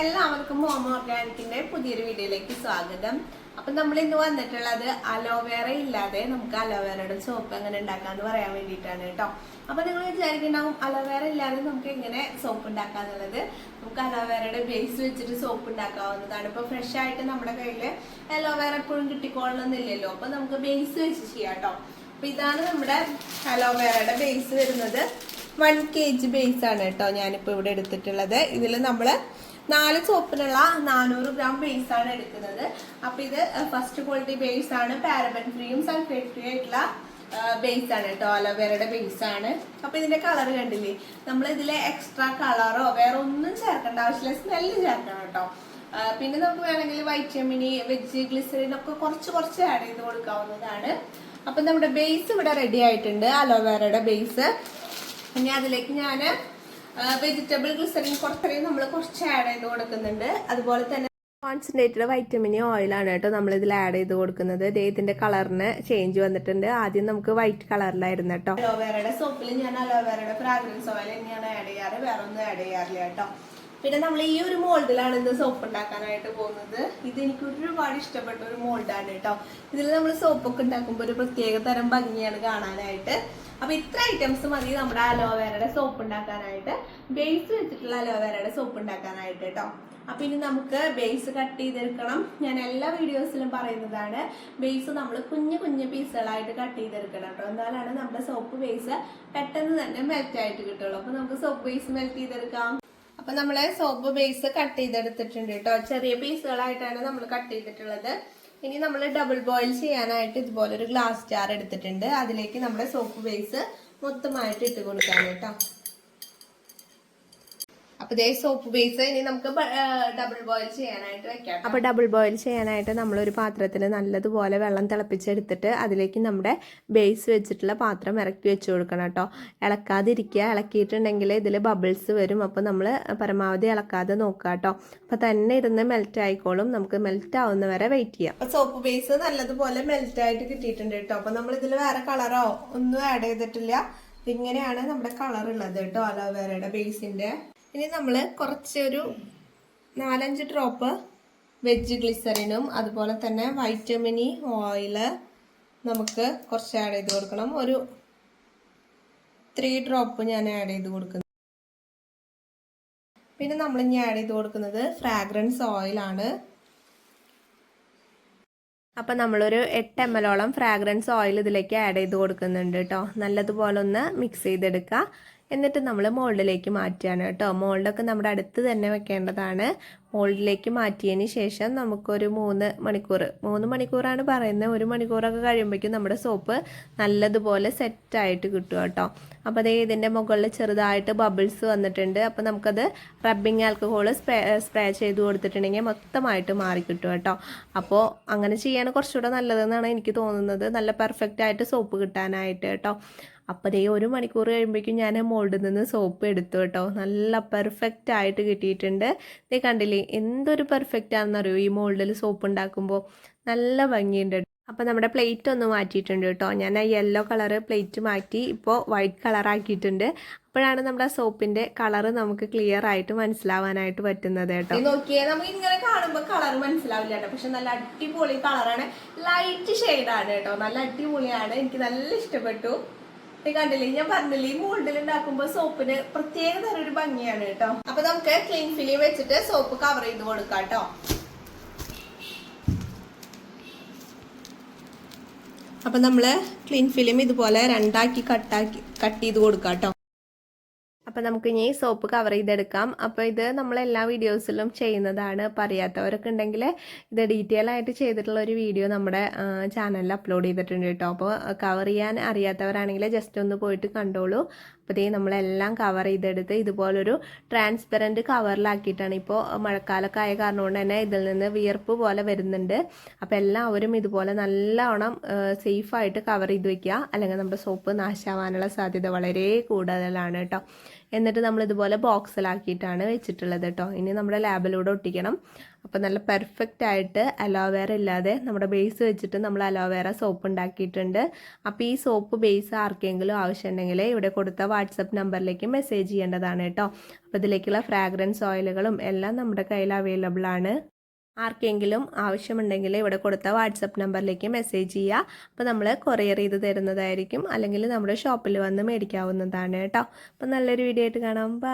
എല്ലാവർക്കും ഹോം ഓർഗാനിക്കിന്റെ പുതിയൊരു വീഡിയോയിലേക്ക് സ്വാഗതം. അപ്പൊ നമ്മൾ ഇന്ന് വന്നിട്ടുള്ളത് അലോവേറ ഇല്ലാതെ നമുക്ക് അലോവേറയുടെ സോപ്പ് എങ്ങനെ ഉണ്ടാക്കാന്ന് പറയാൻ വേണ്ടിയിട്ടാണ് കേട്ടോ അപ്പൊ നിങ്ങൾ വിചാരിക്കണ്ടാവും അലോവേറ ഇല്ലാതെ നമുക്ക് എങ്ങനെ സോപ്പ് ഉണ്ടാക്കാന്നുള്ളത്? നമുക്ക് അലോവേറയുടെ ബേസ് വെച്ചിട്ട് സോപ്പ് ഉണ്ടാക്കാവുന്നതാണ്. ഇപ്പൊ ഫ്രഷ് ആയിട്ട് നമ്മുടെ കയ്യിൽ അലോവേറ എപ്പോഴും കിട്ടിക്കോളണമെന്നില്ലല്ലോ അപ്പൊ നമുക്ക് ബേസ് വെച്ച് ചെയ്യാം കേട്ടോ അപ്പൊ ഇതാണ് നമ്മുടെ അലോവേറയുടെ ബേസ് വരുന്നത്. വൺ കെ ജി ബേസ് ആണ് കേട്ടോ ഞാനിപ്പോൾ ഇവിടെ എടുത്തിട്ടുള്ളത്. ഇതിൽ നമ്മൾ നാല് സോപ്പിലുള്ള നാനൂറ് ഗ്രാം ബേസ് ആണ് എടുക്കുന്നത്. അപ്പൊ ഇത് ഫസ്റ്റ് ക്വാളിറ്റി ബേസ് ആണ്. പാരബൻ ഫ്രീയും സൾഫേറ്റ് ഫ്രീ ആയിട്ടുള്ള ബേസ് ആണ് കേട്ടോ. അലോവേറയുടെ ബേസ് ആണ്. അപ്പൊ ഇതിന്റെ കളർ കണ്ടില്ലേ? നമ്മൾ ഇതിലെ എക്സ്ട്രാ കളറോ വേറെ ഒന്നും ചേർക്കേണ്ട ആവശ്യമില്ല. സ്മെല്ല് ചേർക്കണം കേട്ടോ. പിന്നെ നമുക്ക് വേണമെങ്കിൽ വൈറ്റമിനി വെജ് ഗ്ലിസറിൻ ഒക്കെ കുറച്ച് കുറച്ച് ആഡ് ചെയ്ത് കൊടുക്കാവുന്നതാണ്. അപ്പൊ നമ്മുടെ ബേസ് ഇവിടെ റെഡി ആയിട്ടുണ്ട്. അലോവേറയുടെ ബേസ് ഇനി അതിലേക്ക് ഞാൻ വെജിറ്റബിൾ ഗ്ലിസറിൻ കുറച്ചറിയും നമ്മൾ കുറച്ച് ആഡ് ചെയ്ത് കൊടുക്കുന്നുണ്ട്. അതുപോലെ തന്നെ കോൺസെൻട്രേറ്റഡ് വൈറ്റമിൻ ഓയിലാണ് കേട്ടോ നമ്മൾ ഇതിൽ ആഡ് ചെയ്ത് കൊടുക്കുന്നത്. ദേ ഇതിന്റെ കളറിന് ചേഞ്ച് വന്നിട്ടുണ്ട്. ആദ്യം നമുക്ക് വൈറ്റ് കളറിലായിരുന്നു കേട്ടോ. അലോവേറയുടെ സോപ്പിൽ ഞാൻ അലോവേറയുടെ ഫ്രാഗ്രൻസ് ഓയിൽ തന്നെയാണ് ആഡ് ചെയ്യാറ്. വേറെ ഒന്നും ആഡ് ചെയ്യാറില്ല കേട്ടോ. പിന്നെ നമ്മൾ ഈ ഒരു മോൾഡിലാണ് ഇന്ന് സോപ്പ് ഉണ്ടാക്കാനായിട്ട് പോകുന്നത്. ഇത് എനിക്ക് ഒരുപാട് ഇഷ്ടപ്പെട്ട ഒരു മോൾഡാണ് കേട്ടോ. ഇതിൽ നമ്മൾ സോപ്പൊക്കെ ഉണ്ടാക്കുമ്പോൾ ഒരു പ്രത്യേക തരം ഭംഗിയാണ് കാണാനായിട്ട്. അപ്പൊ ഇത്ര ഐറ്റംസ് മതി നമ്മുടെ അലോവേരയുടെ സോപ്പ് ഉണ്ടാക്കാനായിട്ട്. ബേസ് വെച്ചിട്ടുള്ള അലോവേരയുടെ സോപ്പ് ഉണ്ടാക്കാനായിട്ട് കേട്ടോ. അപ്പൊ ഇനി നമുക്ക് ബേസ് കട്ട് ചെയ്തെടുക്കണം. ഞാൻ എല്ലാ വീഡിയോസിലും പറയുന്നതാണ് ബേസ് നമ്മൾ കുഞ്ഞു കുഞ്ഞു പീസുകളായിട്ട് കട്ട് ചെയ്തെടുക്കണം കേട്ടോ. എന്നാലാണ് നമ്മുടെ സോപ്പ് ബേസ് പെട്ടെന്ന് തന്നെ മെൽറ്റ് ആയിട്ട് കിട്ടുള്ളൂ. അപ്പൊ നമുക്ക് സോപ്പ് ബേസ് മെൽറ്റ് ചെയ്തെടുക്കാം. അപ്പൊ നമ്മൾ സോപ്പ് ബേസ് കട്ട് ചെയ്തെടുത്തിട്ടുണ്ട് കേട്ടോ. ചെറിയ പീസുകളായിട്ടാണ് നമ്മൾ കട്ട് ചെയ്തിട്ടുള്ളത്. ഇനി നമ്മൾ ഡബിൾ ബോയിൽ ചെയ്യാനായിട്ട് ഇതുപോലെ ഒരു ഗ്ലാസ് ജാർ എടുത്തിട്ടുണ്ട്. അതിലേക്ക് നമ്മുടെ സോപ്പ് ബേസ് മൊത്തമായിട്ട് ഇട്ട് കൊടുക്കാൻ കേട്ടോ. അപ്പൊ ഇതേ സോപ്പ് ബേസ് ഇനി നമുക്ക് ഡബിൾ ബോയിൽ ചെയ്യാനായിട്ട് വെക്കാം അപ്പൊ ഡബിൾ ബോയിൽ ചെയ്യാനായിട്ട് നമ്മളൊരു പാത്രത്തിൽ നല്ലതുപോലെ വെള്ളം തിളപ്പിച്ചെടുത്തിട്ട് അതിലേക്ക് നമ്മുടെ ബേസ് വെച്ചിട്ടുള്ള പാത്രം ഇറക്കി വെച്ച് കൊടുക്കണം കേട്ടോ ഇളക്കാതിരിക്കുക. ഇളക്കിയിട്ടുണ്ടെങ്കിൽ ഇതിൽ ബബിൾസ് വരും. അപ്പോൾ നമ്മൾ പരമാവധി ഇളക്കാതെ നോക്കുക കേട്ടോ അപ്പോൾ തന്നെ ഇരുന്ന് മെൽറ്റ് ആയിക്കോളും. നമുക്ക് മെൽറ്റ് ആവുന്നവരെ വെയിറ്റ് ചെയ്യാം. അപ്പോൾ സോപ്പ് ബേസ് നല്ലതുപോലെ മെൽറ്റ് ആയിട്ട് കിട്ടിയിട്ടുണ്ട് കേട്ടോ അപ്പോൾ നമ്മൾ ഇതിൽ വേറെ കളറോ ഒന്നും ആഡ് ചെയ്തിട്ടില്ല. ഇങ്ങനെയാണ് നമ്മുടെ കളർ ഉള്ളത് കേട്ടോ അലോവേറയുടെ ബേസിന്റെ ഇനി നമ്മൾ കുറച്ചൊരു നാലഞ്ച് ഡ്രോപ്പ് വെജ് ഗ്ലിസറിനും അതുപോലെ തന്നെ വൈറ്റമിനി ഓയിൽ നമുക്ക് കുറച്ച് ആഡ് ചെയ്ത് കൊടുക്കണം. ഒരു ത്രീ ഡ്രോപ്പ് ഞാൻ ആഡ് ചെയ്ത് കൊടുക്കുന്നു. പിന്നെ നമ്മൾ ഇനി ആഡ് ചെയ്ത് കൊടുക്കുന്നത് ഫ്രാഗ്രൻസ് ഓയിലാണ് അപ്പം നമ്മളൊരു എട്ട് എം എല്ലോളം ഫ്രാഗ്രൻസ് ഓയിൽ ഇതിലേക്ക് ആഡ് ചെയ്ത് കൊടുക്കുന്നുണ്ട് കേട്ടോ നല്ലതുപോലെ ഒന്ന് മിക്സ് ചെയ്തെടുക്കുക എന്നിട്ട് നമ്മൾ മോൾഡിലേക്ക് മാറ്റുകയാണ് കേട്ടോ. മോൾഡൊക്കെ നമ്മുടെ അടുത്ത് തന്നെ വെക്കേണ്ടതാണ്. മോൾഡിലേക്ക് മാറ്റിയതിന് ശേഷം നമുക്കൊരു മൂന്ന് മണിക്കൂർ. മൂന്ന് മണിക്കൂറാണ് പറയുന്നത്. ഒരു മണിക്കൂറൊക്കെ കഴിയുമ്പോഴേക്കും നമ്മുടെ സോപ്പ് നല്ലതുപോലെ സെറ്റായിട്ട് കിട്ടും കേട്ടോ. അപ്പോൾ അതേ ഇതിന്റെ മുകളിൽ ചെറുതായിട്ട് ബബിൾസ് വന്നിട്ടുണ്ട്. അപ്പോൾ നമുക്കത് റബ്ബിങ് ആൽക്കഹോൾ സ്പ്രേ സ്പ്രേ ചെയ്ത് കൊടുത്തിട്ടുണ്ടെങ്കിൽ മൊത്തമായിട്ട് മാറി കിട്ടും കേട്ടോ. അപ്പോൾ അങ്ങനെ ചെയ്യാണ് കുറച്ചുകൂടെ നല്ലതെന്നാണ് എനിക്ക് തോന്നുന്നത്. നല്ല പെർഫെക്റ്റ് ആയിട്ട് സോപ്പ് കിട്ടാനായിട്ട് കേട്ടോ. അപ്പോൾ ദേ ഒരു മണിക്കൂർ കഴിയുമ്പോഴേക്കും ഞാൻ മോൾഡിൽ നിന്ന് സോപ്പ് എടുത്തു കേട്ടോ. നല്ല പെർഫെക്റ്റ് ആയിട്ട് കിട്ടിയിട്ടുണ്ട്. ദേ കണ്ടില്ലേ എന്തൊരു പെർഫെക്റ്റ് ആണെന്നറിയോ? ഈ മോൾഡിൽ സോപ്പ് ഉണ്ടാക്കുമ്പോൾ നല്ല ഭംഗിയുണ്ട്. അപ്പോൾ നമ്മുടെ പ്ലേറ്റ് ഒന്ന് മാറ്റിയിട്ടുണ്ട് കേട്ടോ. ഞാൻ ആ യെല്ലോ കളറ് പ്ലേറ്റ് മാറ്റി ഇപ്പോൾ വൈറ്റ് കളറാക്കിയിട്ടുണ്ട് അപ്പോഴാണ് നമ്മുടെ സോപ്പിന്റെ കളർ നമുക്ക് ക്ലിയർ ആയിട്ട് മനസ്സിലാവാനായിട്ട് പറ്റുന്നത് കേട്ടോ. നോക്കിയാൽ നമുക്ക് ഇങ്ങനെ കാണുമ്പോൾ കളർ മനസ്സിലാവില്ല കേട്ടോ. പക്ഷെ നല്ല അടിപൊളി കളറാണ് ലൈറ്റ് ഷെയ്ഡാണ് കേട്ടോ. നല്ല അടിപൊളിയാണ്. എനിക്ക് നല്ല ഇഷ്ടപ്പെട്ടു. ഇത് കണ്ടില്ലേ? ഞാൻ പറഞ്ഞില്ലേ ഈ മോൾഡിൽ ഉണ്ടാക്കുമ്പോൾ സോപ്പിന് പ്രത്യേക തരം ഒരു ഭംഗിയാണ് കേട്ടോ. അപ്പൊ നമുക്ക് ക്ലീൻ ഫിലിം വെച്ചിട്ട് സോപ്പ് കവർ ചെയ്ത് കൊടുക്കാം കേട്ടോ. അപ്പൊ നമ്മൾ ക്ലീൻ ഫിലിം ഇതുപോലെ രണ്ടാക്കി കട്ടാക്കി കട്ട് ചെയ്ത് കൊടുക്കാം കേട്ടോ. അപ്പോൾ നമുക്ക് ഇനി സോപ്പ് കവർ ചെയ്തെടുക്കാം. അപ്പോൾ ഇത് നമ്മൾ എല്ലാ വീഡിയോസിലും ചെയ്യുന്നതാണ് അപ്പോൾ അറിയാത്തവരൊക്കെ ഉണ്ടെങ്കിൽ ഇത് ഡീറ്റെയിൽ ആയിട്ട് ചെയ്തിട്ടുള്ള ഒരു വീഡിയോ നമ്മുടെ ചാനലിൽ അപ്ലോഡ് ചെയ്തിട്ടുണ്ട് കേട്ടോ. അപ്പോൾ കവർ ചെയ്യാൻ അറിയാത്തവരാണെങ്കിൽ ജസ്റ്റ് ഒന്ന് പോയിട്ട് കണ്ടോളൂ. അപ്പോൾ ഇതേ നമ്മളെല്ലാം കവർ ചെയ്തെടുത്ത് ഇതുപോലൊരു ട്രാൻസ്പെറന്റ് കവറിലാക്കിയിട്ടാണ് ഇപ്പോൾ മഴക്കാലമൊക്കെ ആയ കാരണം കൊണ്ട് തന്നെ ഇതിൽ നിന്ന് വിയർപ്പ് പോലെ വരുന്നുണ്ട്. അപ്പോൾ എല്ലാവരും ഇതുപോലെ നല്ലവണ്ണം സേഫായിട്ട് കവർ ചെയ്ത് വെക്കുക. അല്ലെങ്കിൽ നമ്മുടെ സോപ്പ് നാശാവാനുള്ള സാധ്യത വളരെ കൂടുതലാണ് കേട്ടോ. എന്നിട്ട് നമ്മൾ ഇതുപോലെ ബോക്സിലാക്കിയിട്ടാണ് വെച്ചിട്ടുള്ളത് കേട്ടോ ഇനി നമ്മുടെ ലാബിലൂടെ ഒട്ടിക്കണം. അപ്പോൾ നല്ല പെർഫെക്റ്റ് ആയിട്ട് അലോവേറ ഇല്ലാതെ നമ്മുടെ ബേസ് വെച്ചിട്ട് നമ്മൾ അലോവേറ സോപ്പ് ഉണ്ടാക്കിയിട്ടുണ്ട്. അപ്പോൾ ഈ സോപ്പ് ബേസ് ആർക്കെങ്കിലും ആവശ്യമുണ്ടെങ്കിൽ ഇവിടെ കൊടുത്ത വാട്സപ്പ് നമ്പറിലേക്ക് മെസ്സേജ് ചെയ്യേണ്ടതാണ് കേട്ടോ അപ്പോൾ ഇതിലേക്കുള്ള ഫ്രാഗ്രൻസ് ഓയിലുകളും എല്ലാം നമ്മുടെ കയ്യിൽ അവൈലബിൾ ആണ്. ആർക്കെങ്കിലും ആവശ്യമുണ്ടെങ്കിൽ ഇവിടെ കൊടുത്ത വാട്സപ്പ് നമ്പറിലേക്ക് മെസ്സേജ് ചെയ്യുക. അപ്പോൾ നമ്മൾ കൊറിയർ ചെയ്ത് തരുന്നതായിരിക്കും. അല്ലെങ്കിൽ നമ്മുടെ ഷോപ്പിൽ വന്ന് മേടിക്കാവുന്നതാണ് കേട്ടോ. അപ്പോൾ നല്ലൊരു വീഡിയോ ആയിട്ട് കാണാം. ബൈ